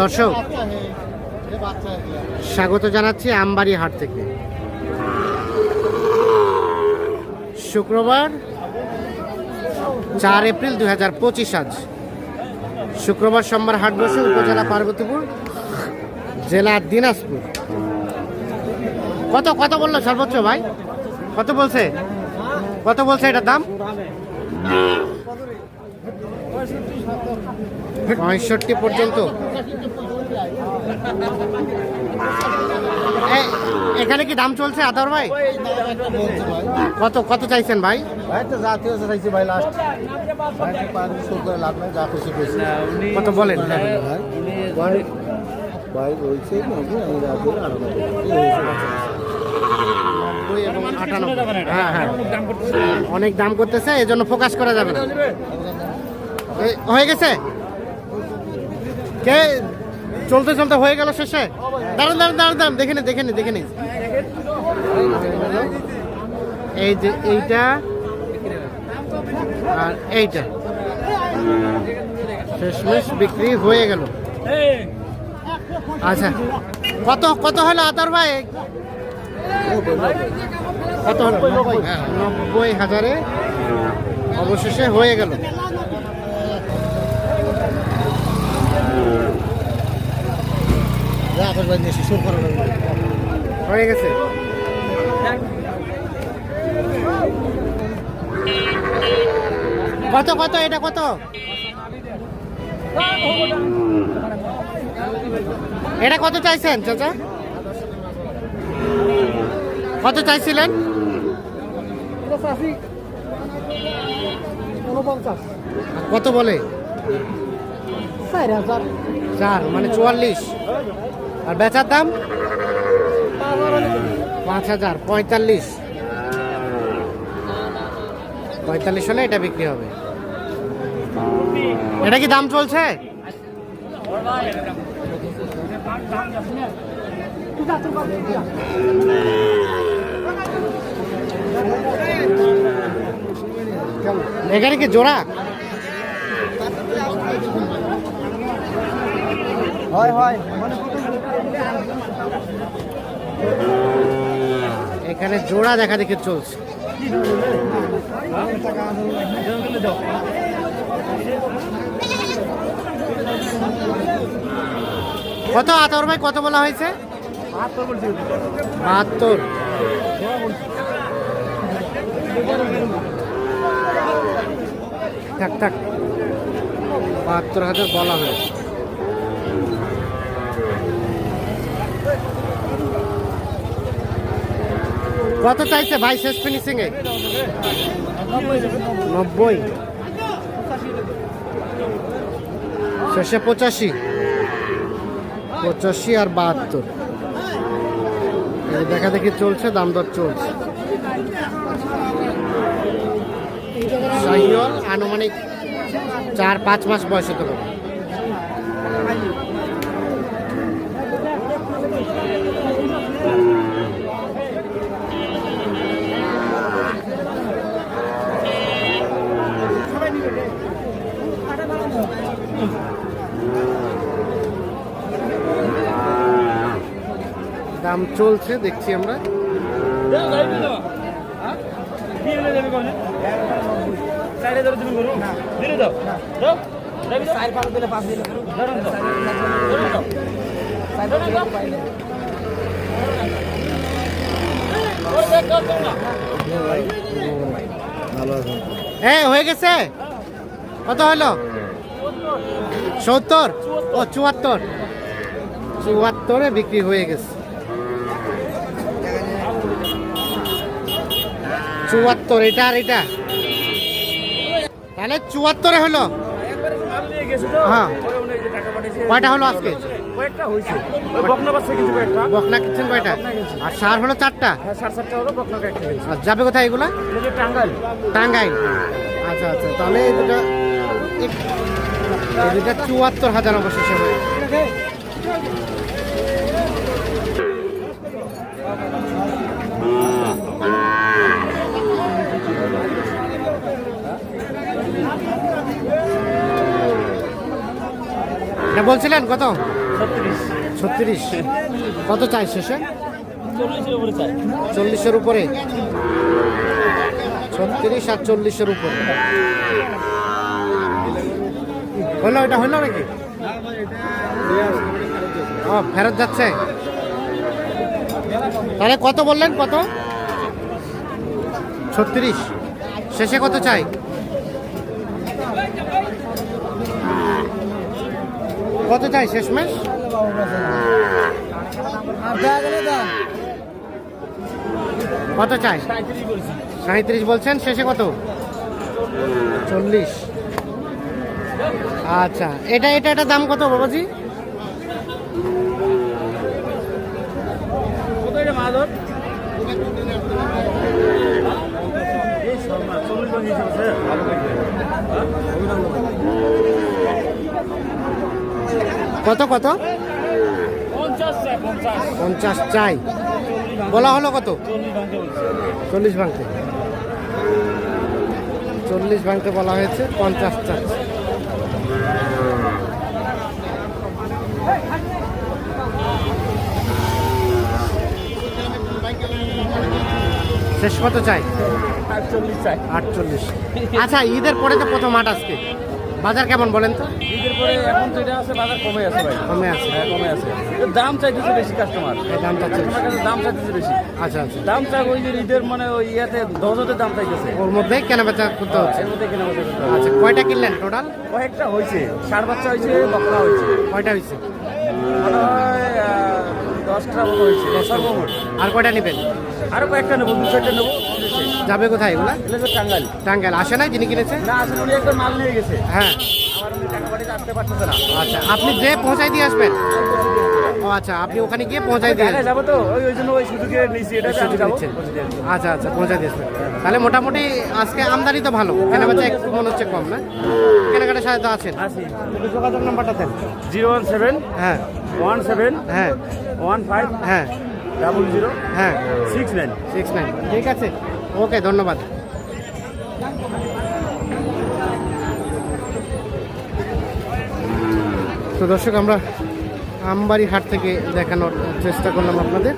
দর্শক, স্বাগত জানাচ্ছি আমবাড়ি হাট থেকে। শুক্রবার চার এপ্রিল দুই হাজার পঁচিশ আজ। শুক্রবার সোমবার হাট বসে উপজেলা পার্বতীপুর, জেলা দিনাজপুর। কত কত বলল সর্বোচ্চ ভাই? কত বলছে? কত বলছে এটার দাম? পঁয়ষট্টি পর্যন্ত। এখানে কি দাম চলছে আদর ভাই? কত কত চাইছেন ভাই? কত বলেন? হ্যাঁ। হ্যাঁ হ্যাঁ। অনেক দাম করতেছে। এই জন্য ফোকাস করা যাবে না। হয়ে গেছে? কে চলতে চলতে হয়ে গেল শেষে। দাঁড়ান দাঁড়ান দাঁড়ান দাঁড়ান দেখে নি দেখে নি দেখে নি। এই যে এইটা আর এইটা। শেষমেশ বিক্রি হয়ে গেল। আচ্ছা কত কত হলো আতর ভাই? কত হলো? নব্বই। হ্যাঁ, হাজারে অবশেষে হয়ে গেল যা আকাশ ভাই নিয়ে এসে শুরু করে দেবো। হয়ে গেছে কত কত এটা কত? এটা কত চাইছেন চাচা? কত চাইছিলেন কত বলে চার মানে চুয়াল্লিশ। আর বেচার দাম? পাঁচ হাজার, পঁয়তাল্লিশ। পঁয়তাল্লিশ হলে এটা বিক্রি হবে। এটা কি দাম চলছে? এখানে কি জোড়া? হয় হয়। এখানে জোড়া দেখা দেখে চলছে। কত আতর ভাই, কত বলা হয়েছে? বাহাত্তর। থাক থাক। বাহাত্তর হাজার বলা হয়েছে। কত চাইছে ভাই শেষ ফিনিশিং এ নব্বই। শেষে পঁচাশি। পঁচাশি আর বাহাত্তর। দেখা দেখি চলছে, দাম দর চলছে। আনুমানিক চার পাঁচ মাস বয়স হতে দাম চলছে, দেখছি আমরা। হ্যাঁ হয়ে গেছে? কত হলো? সত্তর? ও, চুয়াত্তর। চুয়াত্তরে বিক্রি হয়ে গেছে। চুয়াত্তর এটা আর এটা। তাহলে চুয়াত্তরে হলো? হ্যাঁ। কয়টা হলো আজকে? বকনা কিচ্ছেন কয়টা? আর সার হলো চারটা? হ্যাঁ আর যাবে কোথায় এগুলা? এটা টাঙ্গাইল। টাঙ্গাইল। আচ্ছা আচ্ছা তাহলে দুটা চুয়াত্তর হাজার অবশেষে বলছিলেন কত? ছত্রিশ। কত চাই শেষে? চল্লিশের উপরে চল্লিশের উপরে। ছত্রিশ আর চল্লিশের উপরে। হলো এটা হলো নাকি? ও ফেরত যাচ্ছে। তাহলে কত বললেন কত? ছত্রিশ। শেষে কত চাই? কত চাই শেষমেশ? কত চাই? সাঁত্রিশ বলছেন, শেষে কত? চল্লিশ। আচ্ছা এটা এটা এটা দাম কত, বাবাজি? কত কত? পঞ্চাশ চাই। বলা হলো কত? চল্লিশ ভাঙতে। চল্লিশ ভাঙতে চল্লিশ ভাঙতে বলা হয়েছে পঞ্চাশ চাই। শেষ কত চাই? আটচল্লিশ চাই। আটচল্লিশ। আচ্ছা ঈদের পরে তো প্রথম হাট আজকে বাজার কেমন বলেন তো? ঈদের পরে এখন যেটা আছে বাজার কমে আছে ভাই। কমে আছে। হ্যাঁ কমে আছে। দাম চাইতেছে বেশি কাস্টমার দাম চাইছে কাস্টমার কাছে দাম চাইতেছে বেশি। আচ্ছা আচ্ছা। দাম চাই ওই যে ঈদের মানে ওই ইয়াতে দশতে দাম চাইতেছে। ওর মধ্যে কেনা বেচা করতে হচ্ছে। এর মধ্যে কেনা আচ্ছা কয়টা কিনলেন টোটাল কয়েকটা হয়েছে সার বাচ্চা হয়েছে বকরা হয়েছে। কয়টা হয়েছে? মনে হয় দশটা আর কয়টা নেবেন? আরও কয়েকটা নেব দু চারটা নেব যাবে কোথায় এগুলা? এগুলো তো টাঙ্গাল টাঙ্গাইল। আসে নাই যিনি কিনেছে? না আসলে উনি একদম মাল নিয়ে গেছে। হ্যাঁ। আমার উনি টাকা বাড়িতে আসতে পারতেছে না। আচ্ছা আপনি যে পৌঁছাই দিয়ে আসবেন? ও আচ্ছা আপনি ওখানে গিয়ে পৌঁছাই দিয়ে যাব তো ওই ওই জন্য ওই সুযোগে নিয়েছি এটা আমি সুযোগ যাব আচ্ছা আচ্ছা পৌঁছাই দিয়ে আসবেন। তাহলে মোটামুটি আজকে আমদানি তো ভালো। কেনা বেচা একটু মনে হচ্ছে কম না? কেনাকাটা সাথে তো আছেন। যোগাযোগ নাম্বারটা দেন। জিরো ওয়ান সেভেন হ্যাঁ। ওয়ান সেভেন হ্যাঁ। ওয়ান ফাইভ হ্যাঁ। ডাবল জিরো হ্যাঁ। সিক্স নাইন সিক্স নাইন ঠিক আছে। ওকে ধন্যবাদ। তো দর্শক আমরা আমবাড়ি হাট থেকে দেখানোর চেষ্টা করলাম আপনাদের।